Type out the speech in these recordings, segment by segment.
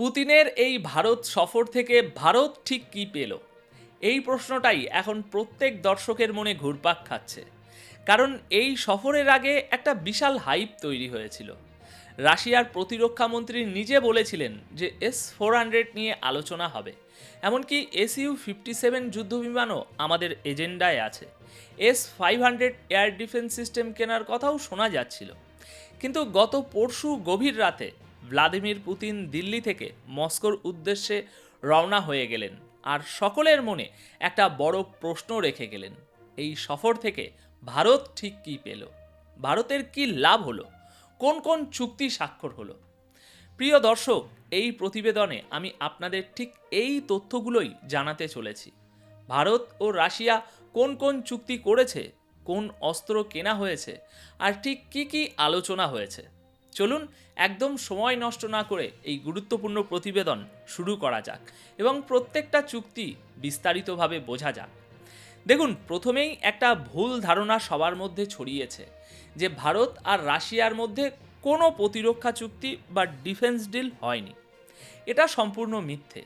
পুতিনের এই ভারত সফর থেকে ভারত ঠিক কী পেল? এই প্রশ্নটাই এখন প্রত্যেক দর্শকের মনে ঘুরপাক খাচ্ছে। কারণ এই সফরের আগে একটা বিশাল হাইপ তৈরি হয়েছিল। রাশিয়ার প্রতিরক্ষা মন্ত্রী নিজে বলেছিলেন যে এস ফোর হান্ড্রেড নিয়ে আলোচনা হবে। এমনকি এসইউ ফিফটি সেভেন যুদ্ধবিমানও আমাদের এজেন্ডায় আছে। S five hundred air defence system কেনার কথাও শোনা যাচ্ছিল। কিন্তু গত পরশু গভীর রাতে ভ্লাদিমির পুতিন দিল্লি থেকে মস্কোর উদ্দেশ্যে রওনা হয়ে গেলেন আর সকলের মনে একটা বড় প্রশ্ন রেখে গেলেন, এই সফর থেকে ভারত ঠিক কী পেল? ভারতের কি লাভ হলো? কোন কোন চুক্তি স্বাক্ষর হলো? প্রিয় দর্শক, এই প্রতিবেদনে আমি আপনাদের ঠিক এই তথ্যগুলোই জানাতে চলেছি। ভারত ও রাশিয়া কোন কোন চুক্তি করেছে, কোন অস্ত্র কেনা হয়েছে, আর ঠিক কী কী আলোচনা হয়েছে। চলুন একদম সময় নষ্ট না করে এই গুরুত্বপূর্ণ প্রতিবেদন শুরু করা যাক এবং প্রত্যেকটা চুক্তি বিস্তারিতভাবে বোঝা যাক। দেখুন, প্রথমেই একটা ভুল ধারণা সবার মধ্যে ছড়িয়েছে যে ভারত আর রাশিয়ার মধ্যে কোনো প্রতিরক্ষা চুক্তি বা ডিফেন্স ডিল হয়নি। এটা সম্পূর্ণ মিথ্যে।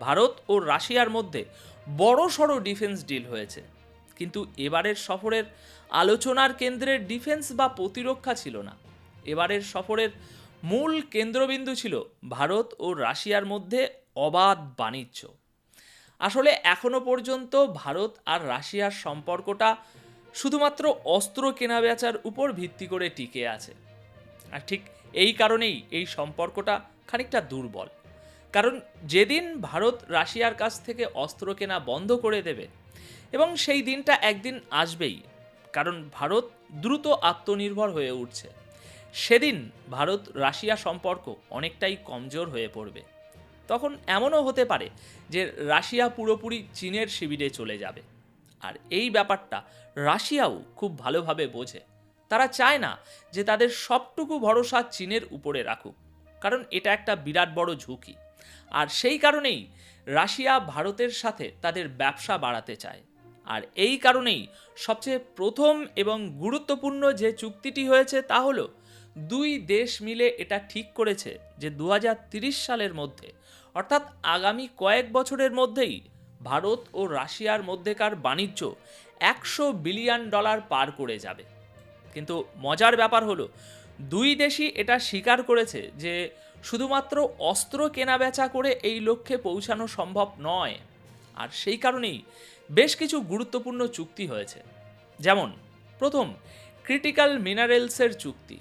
ভারত ও রাশিয়ার মধ্যে বড় সড়ো ডিফেন্স ডিল হয়েছে। কিন্তু এবারের সফরের আলোচনার কেন্দ্রের ডিফেন্স বা প্রতিরক্ষা ছিল না। এবারের সফরের মূল কেন্দ্রবিন্দু ছিল ভারত ও রাশিয়ার মধ্যে অবাধ বাণিজ্য। আসলে এখনও পর্যন্ত ভারত আর রাশিয়ার সম্পর্কটা শুধুমাত্র অস্ত্র কেনা বেচার উপর ভিত্তি করে টিকে আছে। আর ঠিক এই কারণেই এই সম্পর্কটা খানিকটা দুর্বল। কারণ যেদিন ভারত রাশিয়ার কাছ থেকে অস্ত্র কেনা বন্ধ করে দেবে এবং সেই দিনটা একদিন আসবেই, কারণ ভারত দ্রুত আত্মনির্ভর হয়ে উঠছে। সেদিন ভারত রাশিয়া সম্পর্ক অনেকটাই কমজোর হয়ে পড়বে। তখন এমনও হতে পারে যে রাশিয়া পুরোপুরি চীনের শিবিরে চলে যাবে। আর এই ব্যাপারটা রাশিয়াও খুব ভালোভাবে বোঝে। তারা চায় না যে তাদের সবটুকু ভরসা চীনের উপরে রাখুক, কারণ এটা একটা বিরাট বড় ঝুঁকি। আর সেই কারণেই রাশিয়া ভারতের সাথে তাদের ব্যবসা বাড়াতে চায়। আর এই কারণেই সবচেয়ে প্রথম এবং গুরুত্বপূর্ণ যে চুক্তিটি হয়েছে তা হলো দুই দেশ মিলে এটা ঠিক করেছে যে দু সালের মধ্যে, অর্থাৎ আগামী কয়েক বছরের মধ্যেই ভারত ও রাশিয়ার মধ্যেকার বাণিজ্য একশো বিলিয়ন ডলার পার করে যাবে। কিন্তু মজার ব্যাপার হলো, দুই দেশই এটা স্বীকার করেছে যে শুধুমাত্র অস্ত্র কেনা বেচা করে এই লক্ষ্যে পৌঁছানো সম্ভব নয়। আর সেই কারণেই বেশ কিছু গুরুত্বপূর্ণ চুক্তি হয়েছে। যেমন, প্রথম, ক্রিটিক্যাল মিনারেলসের চুক্তি।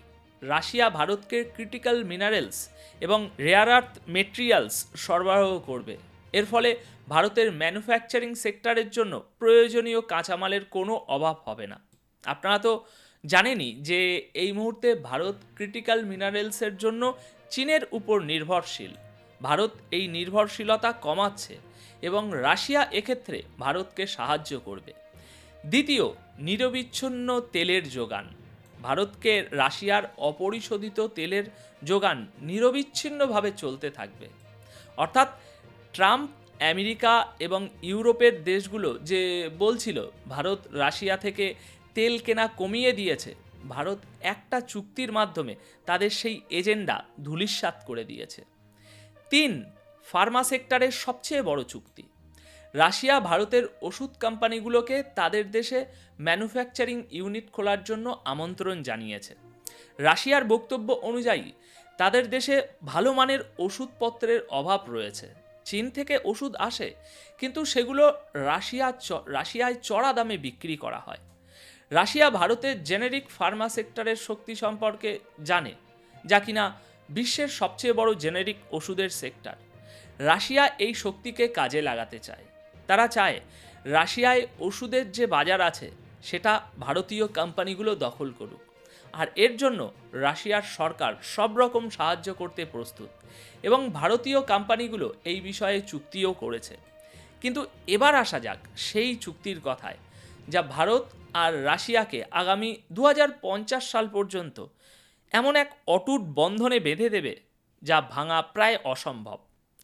রাশিয়া ভারতকে ক্রিটিক্যাল মিনারেলস এবং রেয়ার আর্থ মেটেরিয়ালস সরবরাহ করবে। এর ফলে ভারতের ম্যানুফ্যাকচারিং সেক্টরের জন্য প্রয়োজনীয় কাঁচামালের কোনো অভাব হবে না। আপনারা তো জানেনই যে এই মুহূর্তে ভারত ক্রিটিক্যাল মিনারেলসের জন্য চীনের উপর নির্ভরশীল। ভারত এই নির্ভরশীলতা কমাচ্ছে এবং রাশিয়া এক্ষেত্রে ভারতকে সাহায্য করবে। দ্বিতীয়, নিরবিচ্ছিন্ন তেলের যোগান। ভারতকে রাশিয়ার অপরিশোধিত তেলের যোগান নিরবিচ্ছিন্নভাবে চলতে থাকবে। অর্থাৎ ট্রাম্প, আমেরিকা এবং ইউরোপের দেশগুলো যে বলছিল, ভারত রাশিয়া থেকে তেল কেনা কমিয়ে দিয়েছে, ভারত একটা চুক্তির মাধ্যমে তাদের সেই এজেন্ডা ধূলিসাৎ করে দিয়েছে। তিন, ফার্মা সেক্টরের সবচেয়ে বড় চুক্তি। রাশিয়া ভারতের ওষুধ কোম্পানিগুলোকে তাদের দেশে ম্যানুফ্যাকচারিং ইউনিট খোলার জন্য আমন্ত্রণ জানিয়েছে। রাশিয়ার বক্তব্য অনুযায়ী, তাদের দেশে ভালো মানের ওষুধপত্রের অভাব রয়েছে। চীন থেকে ওষুধ আসে, কিন্তু সেগুলো রাশিয়া রাশিয়ায় চড়া দামে বিক্রি করা হয়। রাশিয়া ভারতের জেনেরিক ফার্মা সেক্টরের শক্তি সম্পর্কে জানে, যা কিনা বিশ্বের সবচেয়ে বড় জেনেরিক ওষুধের সেক্টর। রাশিয়া এই শক্তিকে কাজে লাগাতে চায়। তারা চায় রাশিয়ায় ওষুধের যে বাজার আছে, সেটা ভারতীয় কোম্পানিগুলো দখল করুক। আর এর জন্য রাশিয়ার সরকার সব রকম সাহায্য করতে প্রস্তুত এবং ভারতীয় কোম্পানিগুলো এই বিষয়ে চুক্তিও করেছে। কিন্তু এবার আসা যাক সেই চুক্তির কথায়, যা ভারত আর রাশিয়াকে আগামী দু হাজার পঞ্চাশ সাল পর্যন্ত এমন এক অটুট বন্ধনে বেঁধে দেবে, যা ভাঙা প্রায় অসম্ভব।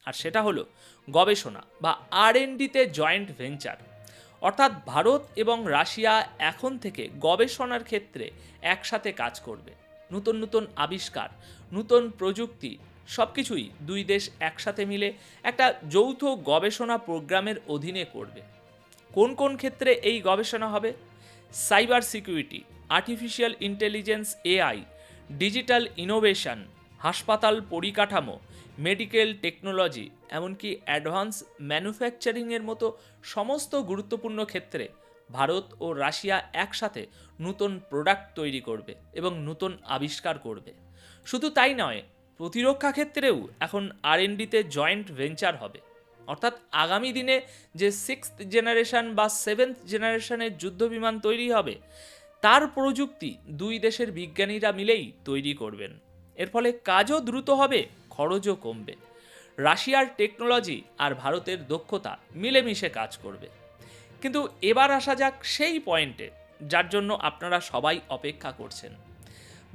আর সেটা হলো গবেষণা বা আর তে জয়েন্ট ভেঞ্চার অর্থাৎ ভারত এবং রাশিয়া এখন থেকে গবেষণার ক্ষেত্রে একসাথে কাজ করবে। নতুন নতুন আবিষ্কার, নতুন প্রযুক্তি সব কিছুই দুই দেশ একসাথে মিলে একটা যৌথ গবেষণা প্রোগ্রামের অধীনে করবে। কোন কোন ক্ষেত্রে এই গবেষণা হবে? Cyber security, artificial intelligence AI, digital innovation হাসপাতাল পরিকাঠামো, মেডিকেল টেকনোলজি, এমনকি অ্যাডভান্স ম্যানুফ্যাকচারিংয়ের মতো সমস্ত গুরুত্বপূর্ণ ক্ষেত্রে ভারত ও রাশিয়া একসাথে নতুন প্রোডাক্ট তৈরি করবে এবং নতুন আবিষ্কার করবে। শুধু তাই নয়, প্রতিরক্ষা ক্ষেত্রেও এখন আরএনডিতে জয়েন্ট ভেঞ্চার হবে। অর্থাৎ আগামী দিনে যে সিক্সথ জেনারেশন বা সেভেন্থ জেনারেশনের যুদ্ধবিমান তৈরি হবে, তার প্রযুক্তি দুই দেশের বিজ্ঞানীরা মিলেই তৈরি করবেন। এর ফলে কাজও দ্রুত হবে, খরচও কমবে। রাশিয়ার টেকনোলজি আর ভারতের দক্ষতা মিলেমিশে কাজ করবে। কিন্তু এবার আসা যাক সেই পয়েন্টে, যার জন্য আপনারা সবাই অপেক্ষা করছেন।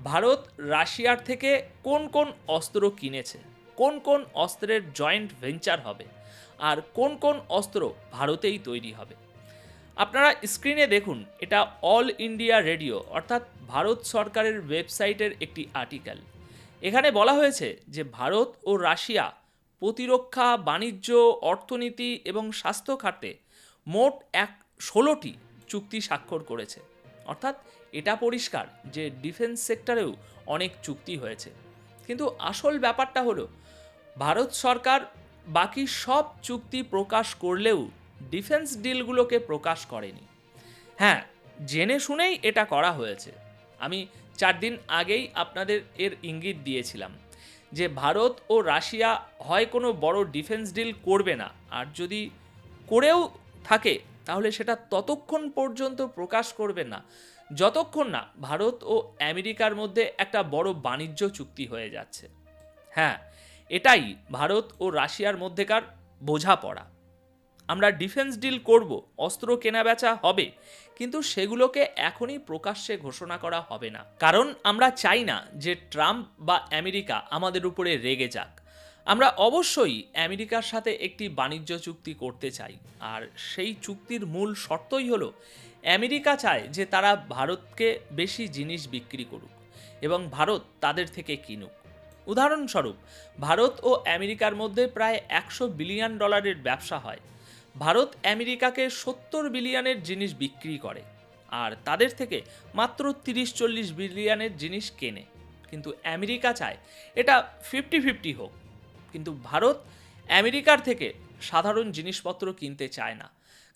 ভারত রাশিয়ার থেকে কোন কোন অস্ত্র কিনেছে, কোন কোন অস্ত্রের জয়েন্ট ভেঞ্চার হবে, আর কোন কোন অস্ত্র ভারতেই তৈরি হবে। আপনারা স্ক্রিনে দেখুন, এটা অল ইন্ডিয়া রেডিও, অর্থাৎ ভারত সরকারের ওয়েবসাইটের একটি আর্টিকেল। এখানে বলা হয়েছে যে ভারত ও রাশিয়া প্রতিরক্ষা, বাণিজ্য, অর্থনীতি এবং স্বাস্থ্য খাতে মোট এক, ষোলোটি চুক্তি স্বাক্ষর করেছে। অর্থাৎ এটা পরিষ্কার যে ডিফেন্স সেক্টরেও অনেক চুক্তি হয়েছে। কিন্তু আসল ব্যাপারটা হলো, ভারত সরকার বাকি সব চুক্তি প্রকাশ করলেও ডিফেন্স ডিলগুলোকে প্রকাশ করেনি। হ্যাঁ জেনে শুনেই এটা করা হয়েছে। আমি চার দিন আগেই আপনাদের এর ইঙ্গিত দিয়েছিলাম যে ভারত ও রাশিয়া হয় কোনো বড় ডিফেন্স ডিল করবে না। আর যদি করেও থাকে, তাহলে সেটা ততক্ষণ পর্যন্ত প্রকাশ করবে না। যতক্ষণ না ভারত ও আমেরিকার মধ্যে একটা বড় বাণিজ্য চুক্তি হয়ে যাচ্ছে। হ্যাঁ এটাই ভারত ও রাশিয়ার মধ্যেকার বোঝাপড়া। আমরা ডিফেন্স ডিল করব, অস্ত্র কেনা বেচা হবে, কিন্তু সেগুলোকে এখনই প্রকাশ্যে ঘোষণা করা হবে না। কারণ আমরা চাই না যে ট্রাম্প বা আমেরিকা আমাদের উপরে রেগে যাক। আমরা অবশ্যই আমেরিকার সাথে একটি বাণিজ্য চুক্তি করতে চাই, আর সেই চুক্তির মূল শর্তই হলো, আমেরিকা চায় যে তারা ভারতকে বেশি জিনিস বিক্রি করুক, এবং ভারত তাদের থেকে কিনুক। উদাহরণস্বরূপ, ভারত ও আমেরিকার মধ্যে প্রায় একশো বিলিয়ন ডলারের ব্যবসা হয় ভারত আমেরিকাকে সত্তর বিলিয়নের জিনিস বিক্রি করে, আর তাদের থেকে মাত্র তিরিশ চল্লিশ বিলিয়নের জিনিস কেনে। কিন্তু আমেরিকা চায় এটা ফিফটি ফিফটি হোক। কিন্তু ভারত আমেরিকার থেকে সাধারণ জিনিসপত্র কিনতে চায় না,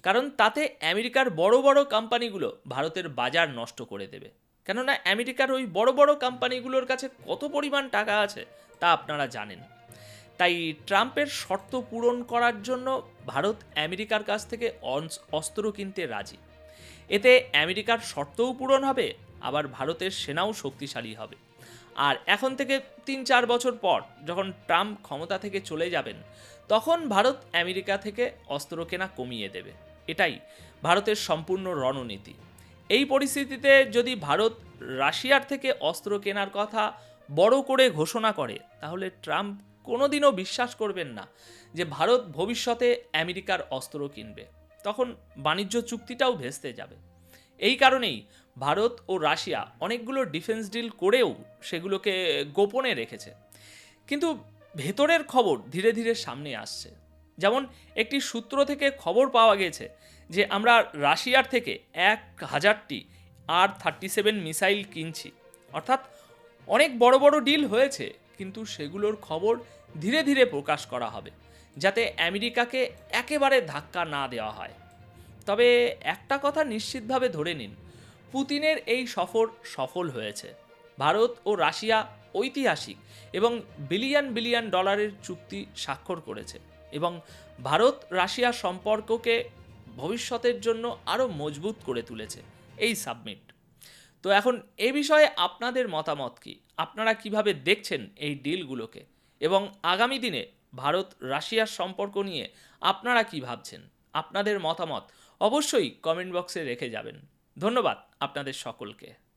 কারণ তাতে আমেরিকার বড় বড় কোম্পানিগুলো ভারতের বাজার নষ্ট করে দেবে। কেননা আমেরিকার ওই বড় বড় কোম্পানিগুলোর কাছে কত পরিমাণ টাকা আছে তা আপনারা জানেন। তাই ট্রাম্পের শর্ত পূরণ করার জন্য ভারত আমেরিকার কাছ থেকে অস্ত্র কিনতে রাজি। এতে আমেরিকার শর্তও পূরণ হবে, আবার ভারতের সেনাও শক্তিশালী হবে। আর এখন থেকে তিন চার বছর পর যখন ট্রাম্প ক্ষমতা থেকে চলে যাবেন, তখন ভারত আমেরিকা থেকে অস্ত্র কেনা কমিয়ে দেবে। এটাই ভারতের সম্পূর্ণ রণনীতি। এই পরিস্থিতিতে যদি ভারত রাশিয়ার থেকে অস্ত্র কেনার কথা বড় করে ঘোষণা করে, তাহলে ট্রাম্প কোনোদিনও বিশ্বাস করবেন না যে ভারত ভবিষ্যতে আমেরিকার অস্ত্র কিনবে। তখন বাণিজ্য চুক্তিটাও ভেস্তে যাবে। এই কারণেই ভারত ও রাশিয়া অনেকগুলো ডিফেন্স ডিল করেও সেগুলোকে গোপনে রেখেছে। কিন্তু ভেতরের খবর ধীরে ধীরে সামনে আসছে। যেমন একটি সূত্র থেকে খবর পাওয়া গেছে যে আমরা রাশিয়ার থেকে এক হাজারটি আর থার্টি সেভেন মিসাইল কিনছি। অর্থাৎ অনেক বড় বড় ডিল হয়েছে, কিন্তু সেগুলোর খবর ধীরে ধীরে প্রকাশ করা হবে, যাতে আমেরিকাকে একেবারে ধাক্কা না দেওয়া হয়। তবে একটা কথা নিশ্চিতভাবে ধরে নিন, পুতিনের এই সফর সফল হয়েছে। ভারত ও রাশিয়া ঐতিহাসিক এবং বিলিয়ন বিলিয়ন ডলারের চুক্তি স্বাক্ষর করেছে এবং ভারত রাশিয়া সম্পর্ককে ভবিষ্যতের জন্য আরও মজবুত করে তুলেছে এই সাবমিট। তো এখন এ বিষয়ে আপনাদের মতামত কি? আপনারা কীভাবে দেখছেন এই ডিলগুলোকে? এবং আগামী দিনে ভারত রাশিয়ার সম্পর্ক নিয়ে আপনারা কি ভাবছেন? আপনাদের মতামত অবশ্যই কমেন্ট বক্সে রেখে যাবেন। ধন্যবাদ আপনাদের সকলকে।